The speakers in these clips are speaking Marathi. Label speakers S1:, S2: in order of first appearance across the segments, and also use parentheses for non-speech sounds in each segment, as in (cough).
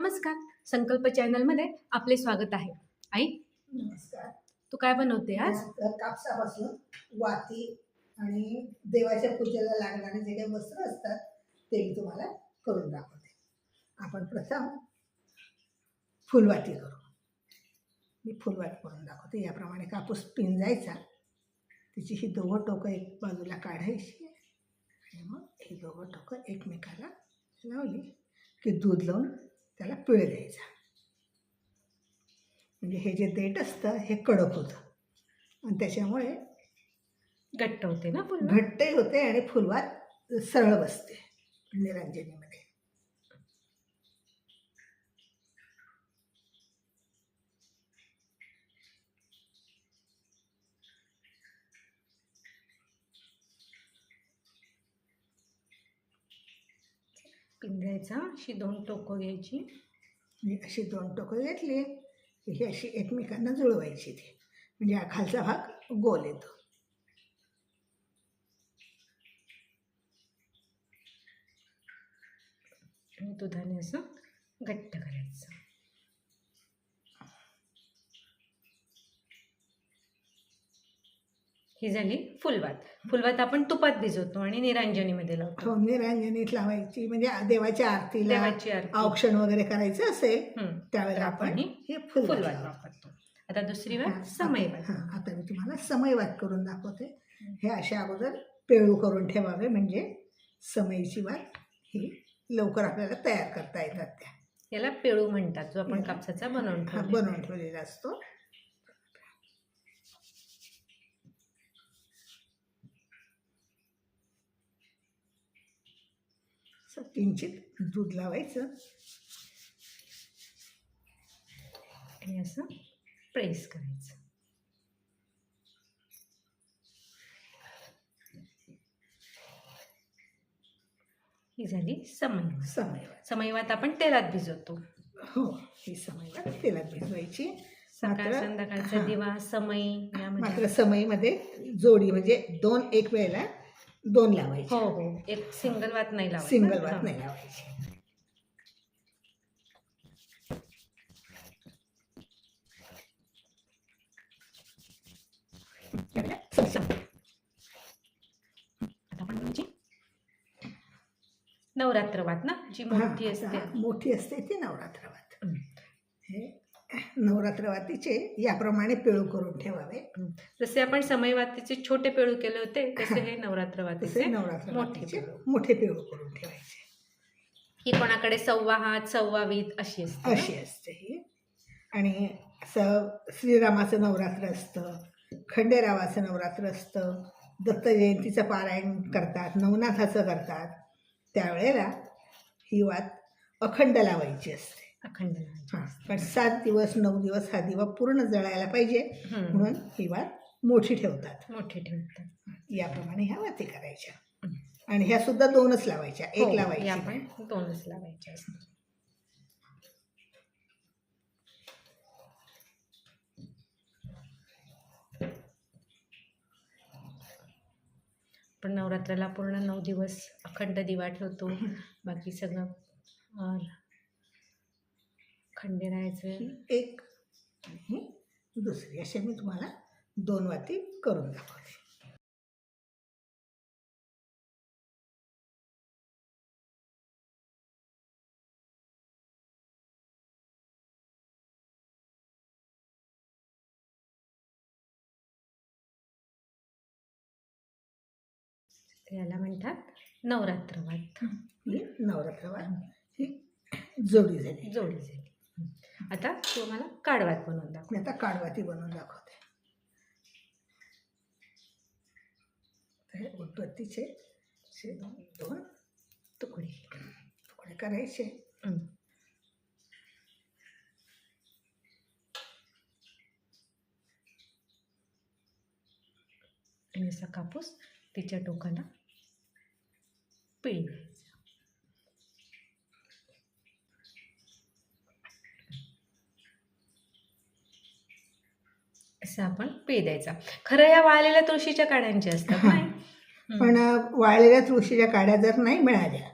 S1: नमस्कार. संकल्प चॅनलमध्ये आपले स्वागत आहे. आई
S2: नमस्कार.
S1: तू काय बनवते आज?
S2: कापसापासून वाती आणि देवाच्या पूजेला लागणारे जे काही वस्त्र असतात ते मी तुम्हाला करून दाखवते. आपण प्रथम फुलवाती करू. मी फुलवाती करून दाखवते. याप्रमाणे कापूस पिंजायचा. तिची ही दोघं टोकं एक बाजूला काढायची आणि मग ही दोघं टोकं एकमेकाला लावली की दूध लावून त्याला पिळ द्यायचा म्हणजे हे जे देठ असतं हे कडक होतं. आणि त्याच्यामुळे
S1: घट्ट होते ना फुल
S2: घट्टही होते आणि फुलवात सरळ बसते निरंजनीमध्ये.
S1: पिंजायचा अशी दोन टोकं घ्यायची.
S2: आणि अशी दोन टोकं घेतली की ही अशी एकमेकांना जुळवायची ती. म्हणजे हा खालचा भाग गोल येतो.
S1: आणि दुधाने असं घट्ट करायचं. ही झाली फुलवात. फुलवात आपण तुपात भिजवतो आणि निरांजनीमध्ये लावतो.
S2: हो निरंजनीत लावायची म्हणजे देवाच्या आरतीला
S1: देवाची आरती.
S2: औक्षण वगैरे करायचं असेल. त्यावेळेला आपण
S1: आपण
S2: हे फुलवात
S1: फुलवात
S2: लावतो.
S1: वापरतो. आता दुसरी समयवात.
S2: हां आता मी तुम्हाला समयवात करून दाखवते. हे अशा अगोदर पेळू करून ठेवावे म्हणजे समयीची वात ही लवकर आपल्याला तयार करता येतात त्या.
S1: याला पेळू म्हणतात जो आपण कापसाचा बनवून
S2: हा
S1: ठेवलेला
S2: बनवून. ठेवलेला असतो. असं किंचित दूध लावायचं.
S1: आणि असं प्रेस करायचं. ही झाली समयवात.
S2: समयवात.
S1: समयवात आपण तेलात भिजवतो.
S2: हो ही समयवात तेलात भिजवायची.
S1: सकाळ संध्याकाळचा. दिवा समय
S2: मात्र
S1: यामध्ये
S2: समयीमध्ये जोडी म्हणजे दोन एक वेळेला दोन लावायचे.
S1: हो हो. एक सिंगल वात नाही लावायची.
S2: सिंगल वात नाही लावायची.
S1: म्हणजे नवरात्र वात ना जी मोठी असते.
S2: मोठी असते ती नवरात्रवात
S1: हं.
S2: नवरात्रवातीचे याप्रमाणे पेळू करून ठेवावे.
S1: जसे आपण समयवातीचे छोटे पेळू केले होते तसे हे (laughs)
S2: नवरात्रवातीचे
S1: पेळू.
S2: मोठे पेळू करून ठेवायचे.
S1: ही कोणाकडे सव्वा हात सव्वा वीत अशी असते?
S2: अशी असते ही. आणि असं श्रीरामाचं नवरात्र असतं खंडेरावाचं नवरात्र असतं दत्त जयंतीचं पारायण करतात नवनाथाचं करतात त्यावेळेला ही वात अखंड लावायची असते.
S1: अखंड
S2: हां. पण सात दिवस नऊ दिवस हा दिवा पूर्ण जळायला पाहिजे
S1: हम्म.
S2: म्हणून ही वात मोठी ठेवतात
S1: मोठे ठेवतात
S2: याप्रमाणे ह्या वाती करायच्या. आणि ह्या सुद्धा दोनच लावायच्या एक
S1: हो,
S2: लावायची
S1: या. आपण दोनच लावायच्या असतात पण नवरात्राला पूर्ण नऊ दिवस अखंड दिवा ठेवतो (laughs) बाकी सगळं अं, खंडेरायाचं
S2: एक आणि दुसरी असे मी तुम्हाला दोन वाती करून दाखवते.
S1: याला म्हणतात नवरात्रवात.
S2: ही नवरात्रवात ही जोडी झाली.
S1: जोडी झाली. आता तू मला काढवात बनवून दाखव.
S2: मी आता काडवाती बनवून दाखवते. हे उदबत्तीचे असे दोन
S1: तुकडे.
S2: तुकडे करायचे.
S1: आणि असा कापूस तिच्या टोकाला पिळी असं आपण पिळी द्यायचा खरं या वाळलेल्या तुळशीच्या काड्यांच्या असतात नाही
S2: पण वाळलेल्या तुळशीच्या काड्या जर नाही मिळाल्या.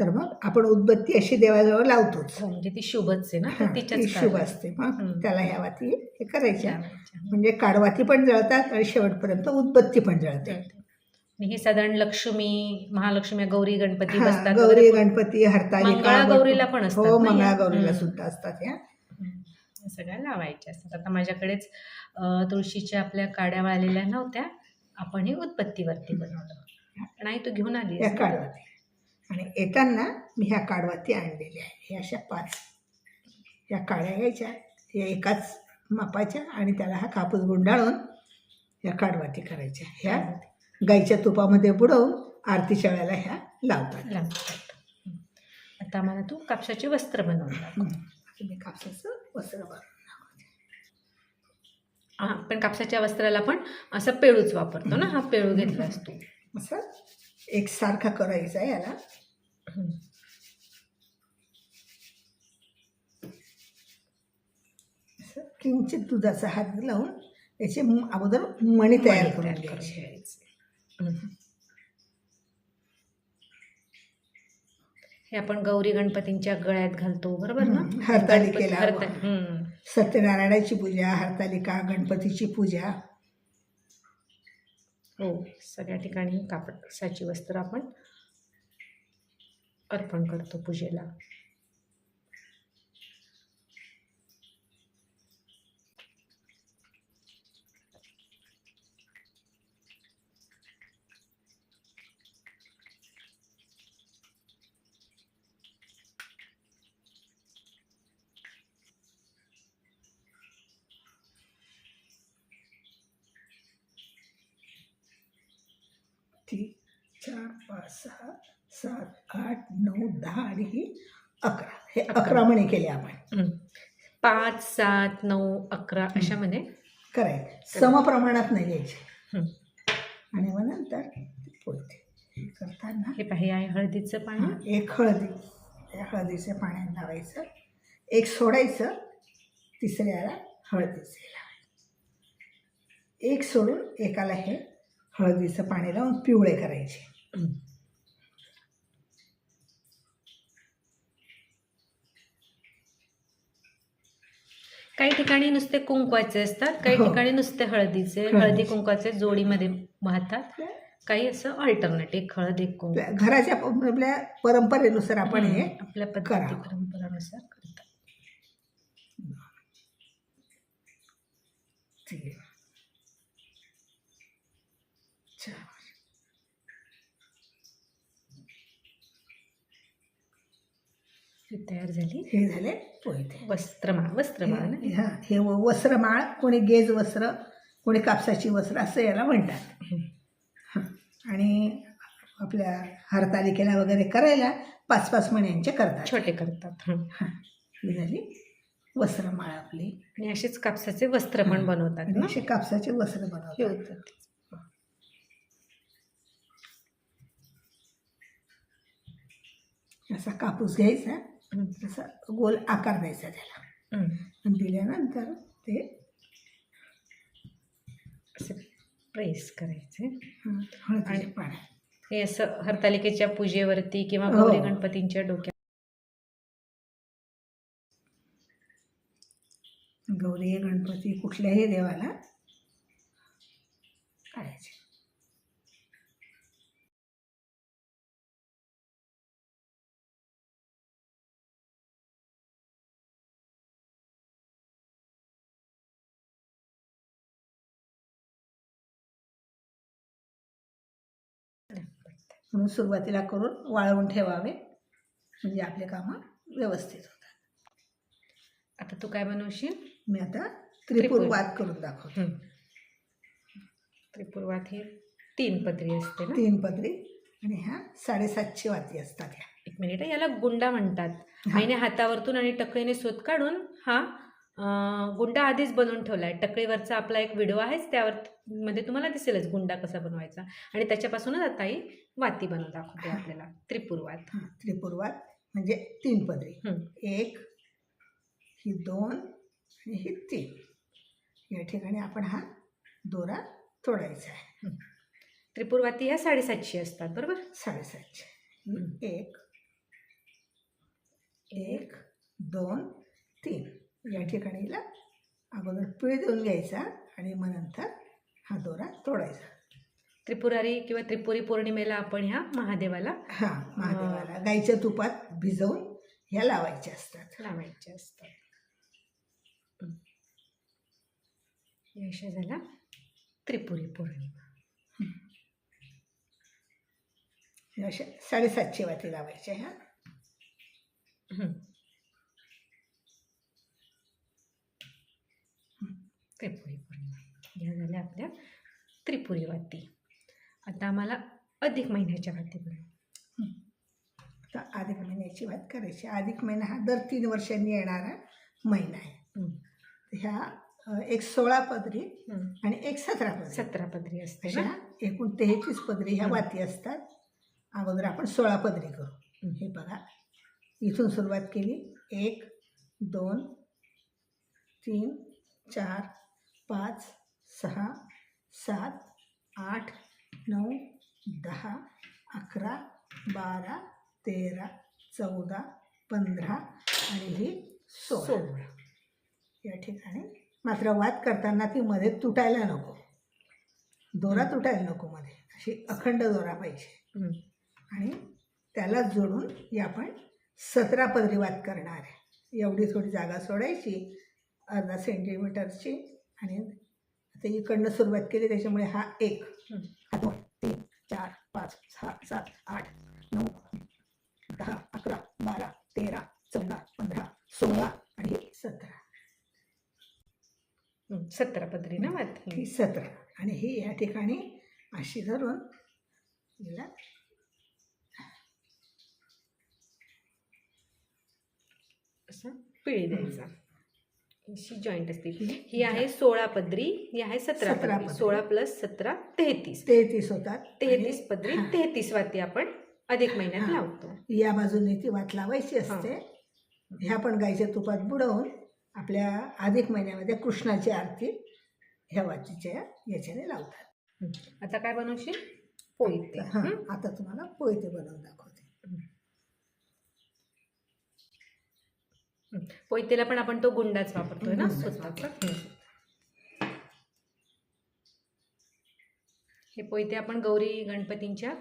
S2: तर मग आपण उदबत्ती अशी देवाजवळ लावतोच
S1: हो, म्हणजे ती शुभच आहे ना
S2: हां,
S1: तर
S2: ती
S1: तिच्याच
S2: शुभ. असते मग. त्याला ह्या वाती हे करायच्या. म्हणजे काडवाती पण जळतात आणि शेवटपर्यंत उदबत्ती पण जळते
S1: हे साधारण लक्ष्मी महालक्ष्मी गौरी गणपती
S2: हां,
S1: बसतात
S2: गौरी. गणपती हरतालिका
S1: मंगळागौरीला पण असतात
S2: हो
S1: ना या?
S2: मंगळागौरीला
S1: हम्म.
S2: सुद्धा असतात. या
S1: सगळ्या लावायच्या असतात. आता माझ्याकडेच तुळशीच्या आपल्या काड्या वाळलेल्या नव्हत्या. आपण हे उत्पत्तीवरती बनवलं. नाही तू घेऊन आली
S2: या काडवाती. आणि येताना मी ह्या काडवाती आणलेल्या आहे ह्या अशा पाच. या काड्या घ्यायच्या या एकाच मापाच्या आणि त्याला हा कापूस गुंडाळून या काडवाती करायच्या. ह्या गाईच्या तुपामध्ये बुडवून आरतीच्या वेळेला ह्या लावतात.
S1: हम्म. आता मला तू कापसाचे वस्त्र
S2: मी कापसाचं वस्त्र
S1: हा पण कापसाच्या वस्त्राला पण असं पेळूच वापरतो ना हा पेळू घेतला असतो.
S2: असं एकसारखा करायचा आहे याला. किंचित दुधाचा हात लावून याचे म- अगोदर मणी तयार करून घ्यायचे
S1: घ्यायचे. हम्म. हे आपण गौरी गणपतींच्या गळ्यात घालतो बरोबर ना.
S2: हरतालिकेला.
S1: हरता-.
S2: सत्यनारायणाची पूजा हरतालिका गणपतीची पूजा
S1: हो सगळ्या ठिकाणी कापसाची वस्त्र आपण अर्पण करतो पूजेला
S2: तीन चार पाच सहा सात आठ नऊ दहा आणि ही अकरा. हे
S1: अकरा.
S2: मणी केले आपण.
S1: पाच सात नऊ अकरा अशामध्ये
S2: करायचे समप्रमाणात नाही
S1: हम्म.
S2: आणि मग नंतर पोळते हे करताना
S1: हे पाहिजे आहे हळदीचं पाणी.
S2: एक हळदी. त्या हळदीच्या पाण्यात लावायचं. एक सोडायचं. तिसऱ्याला हळदीचे लावायचं. एक सोडून एकाला हे हळदीचं पाणी लावून पिवळे करायचे.
S1: काही ठिकाणी नुसते कुंकवाचे असतात काही
S2: हो.
S1: ठिकाणी नुसते हळदीचे. हळदी कुंकवाचे जोडीमध्ये वाहतात काही असं अल्टरनेट एक हळद एक कुंकू
S2: घराच्या आपल्या परंपरेनुसार आपण हे.
S1: आपल्या पद्धती. परंपरानुसार करतात
S2: तीन चार
S1: ही तयार झाली
S2: हे झाले पोयते
S1: वस्त्रमाळ वस्त्रमाळ ना
S2: हा हे व- वस्त्रमाळ कोणी गेज वस्त्र कोणी कापसाची वस्त्र असं याला म्हणतात. हं. आणि आपल्या हरतालिकेला वगैरे करायला पाच पाच महिन्यांचे करतात
S1: छोटे करतात हं.
S2: हं. झाली वस्त्रमाळ आपली
S1: आणि असेच कापसाचे वस्त्र पण. बनवतात ना
S2: असे कापसाचे वस्त्र बनवतात. असा कापूस घ्यायचा असा गोल आकार द्यायचा त्याला. आणि दिल्यानंतर ते
S1: असे प्रेस करायचे आणि-
S2: पाण्यात
S1: हे असं हरतालिकेच्या पूजेवरती किंवा
S2: हो.
S1: गौरी गणपतींच्या डोक्यात
S2: गौरी गणपती कुठल्याही देवाला करायचे म्हणून सुरुवातीला करून वाळवून ठेवावे. म्हणजे आपले कामं व्यवस्थित होतात.
S1: आता तू काय बनवशील?
S2: मी आता
S1: त्रिपुर.
S2: त्रिपुरवाद करून दाखवते.
S1: त्रिपुरवात ही तीन पदरी असते ना?
S2: तीन पदरी आणि ह्या साडेसातशे वाती असतात ह्या.
S1: एक मिनिट याला गुंडा म्हणतात. आईने हातावरतून आणि टकळीने सूत काढून हा गुंडा आधीच बनवून ठेवला आहे टकळीवरचा आपला एक व्हिडिओ आहेच त्यावर मध्ये तुम्हाला दिसेलच गुंडा कसा बनवायचा. आणि त्याच्यापासूनच आता आई वाती बनवून दाखवते आपल्याला. त्रिपुरवात.
S2: हां त्रिपुरवाद म्हणजे तीन पदरी.
S1: हं.
S2: एक ही दोन आणि ही तीन. या ठिकाणी आपण हा दोरा तोडायचा आहे.
S1: त्रिपुरवाती ह्या साडेसातशे असतात बरोबर?
S2: साडेसातशे. ही. एक एक दोन तीन. या ठिकाणी हिला अगोदर पिळ देऊन घ्यायचा आणि मग नंतर हा दोरा तोडायचा.
S1: त्रिपुरारी किंवा त्रिपुरी पौर्णिमेला आपण ह्या महादेवाला
S2: हा महादेवाला गाईच्या तुपात भिजवून ह्या लावायच्या असतात.
S1: लावायचे असतात. हं. अशा झाल्या त्रिपुरी पौर्णिमा.
S2: अशा साडेसातशे वाती लावायच्या ह्या
S1: हं. त्रिपुरी पौर्णिमा. या झाल्या आपल्या त्रिपुरी वाती. आता आम्हाला अधिक महिन्याच्या वाती बनव
S2: आता अधिक महिन्याची वात करायची. अधिक महिना हा दर तीन वर्षांनी येणारा महिना आहे. ह्या एक सोळा पदरी. आणि एक सतरा पदरी.
S1: सतरा पदरी असते ना?
S2: एकूण तेहतीस पदरी ह्या. वाती असतात. अगोदर आपण सोळा पदरी करू.
S1: हे
S2: बघा. इथून सुरुवात केली. एक दोन तीन चार पाच सहा सात आठ नऊ दहा अकरा बारा तेरा चौदा पंधरा आणि ही सोळा. या ठिकाणी मात्र वाद करताना ती मध्ये तुटायला नको. दोरा तुटायला नको मध्ये. अशी अखंड दोरा पाहिजे. आणि त्याला जोडून ही आपण सतरा पदरी वाद करणार आहे. एवढी थोडी जागा सोडायची. अर्धा सेंटीमीटरची आणि आता इकडनं सुरुवात केली त्याच्यामुळे हा एक. दोन तीन चार पाच सहा सात आठ नऊ दहा अकरा बारा तेरा चौदा पंधरा सोळा आणि सतरा.
S1: सतरा पदरी ना वाती.
S2: ही सतरा. आणि ही या ठिकाणी अशी धरून हिला
S1: असं पिळी द्यायचा. अशी जॉईंट असते ही आहे सोळा पदरी ही आहे सतरा पदरी. सोळा प्लस सतरा तेहतीस.
S2: तेहतीस होतात.
S1: तेहतीस पदरी
S2: हा.
S1: तेहतीस वाती आपण अधिक महिन्यात
S2: हा.
S1: लावतो.
S2: या बाजूने ती वात लावायची असते. ह्या पण गाईच्या तुपात बुडवून आपल्या अधिक महिन्यामध्ये कृष्णाची आरती ह्या वातीच्या याच्याने लावतात.
S1: आता काय बनवशील?
S2: हां? आता तुम्हाला पोयते बनवून दाखवते.
S1: पोयतेला पण आपण तो गुंडाच वापरतोय ना स्वतःचा हं. पोयते आपण गौरी गणपतींच्या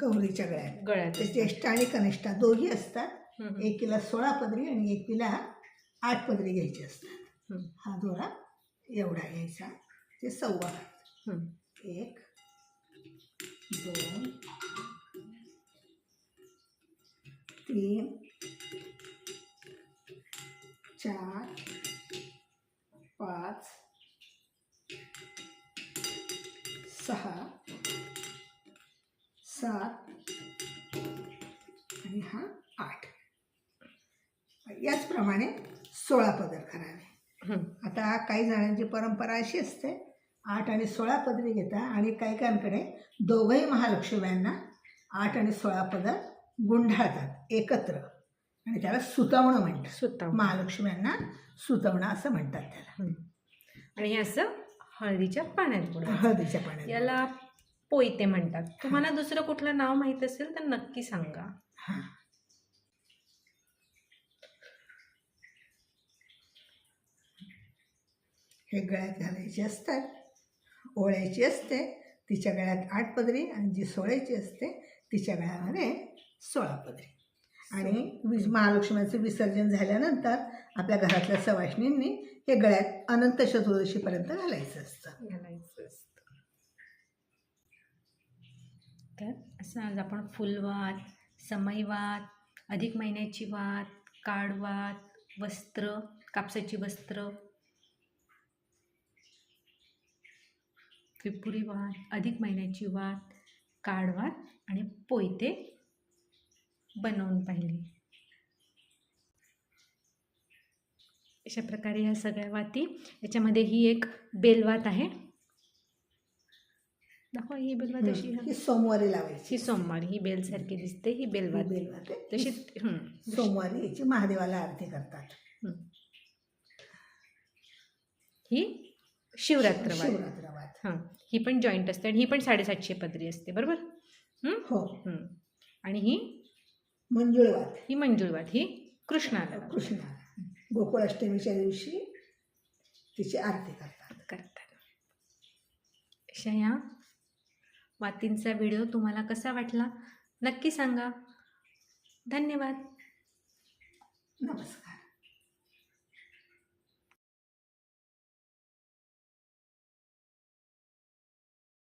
S2: गौरीच्या गळ्यात
S1: गळ्यात
S2: ते ज्येष्ठ आणि कनिष्ठा दोघी असतात. एकीला सोळा पदरी आणि एकीला आठ पदरी घ्यायची असतात
S1: हं.
S2: दोरा एवढा घ्यायचा ते सव्वा. एक दोन तीन चार पाच सहा सात आणि हा आठ. याचप्रमाणे सोळा पदर करावे. आता काही जणांची परंपरा अशी असते आठ आणि सोळा पदरी घेता आणि काही काहींकडे दोघंही महालक्ष्म्यांना आठ आणि सोळा पदर गुंढाळतात एकत्र. आणि त्याला सुतवणं म्हणतात.
S1: सुता
S2: महालक्ष्म्यांना सुतवणं असं म्हणतात त्याला.
S1: आणि हे असं हळदीच्या पाण्यात बुडवायचं.
S2: हळदीच्या पाण्यात
S1: याला पोयते म्हणतात. तुम्हाला दुसरं कुठलं नाव माहीत असेल तर नक्की सांगा.
S2: हां. हे गळ्यात घालायचे असतात. ओळ्याची असते. तिच्या गळ्यात आठ पदरी आणि जी सोळ्याची असते तिच्या गळ्यामध्ये सोळा पदरी. आणि विज महालक्ष्मीचं विसर्जन झाल्यानंतर आपल्या घरातल्या सवाष्णींनी हे गळ्यात अनंत चतुर्दशीपर्यंत घालायचं असतं.
S1: घालायचं असतं. तर असं आज आपण फुलवात समईवात अधिक महिन्याची वात काळवात वस्त्र कापसाची वस्त्र त्रिपुरी वात अधिक महिन्याची वात काळवात आणि पोयते बनवून पाहिले. अशा प्रकारे ह्या सगळ्या वाती याच्यामध्ये ही एक बेलवात आहे. दाखवा ही बेलवात अशी
S2: ही. सोमवारी लावायची.
S1: ही सोमवार ही बेलसारखी दिसते ही बेलवात.
S2: बेलवात.
S1: तशी
S2: सोमवारी याची महादेवाला आरती करतात.
S1: हं. शिवरात्रवात
S2: शिवरात्रवात
S1: हां. ही पण जॉईंट असते आणि ही पण साडेसातशे पदरी असते बरोबर? हं. आणि ही
S2: मंजुळवात
S1: ही मंजुळवात ही कृष्णाला.
S2: कृष्णा गोकुळाष्टमीच्या दिवशी तिची आरती करतात.
S1: करतात. अशा या वातींचा व्हिडिओ तुम्हाला कसा वाटला? नक्की सांगा. धन्यवाद.
S2: नमस्कार.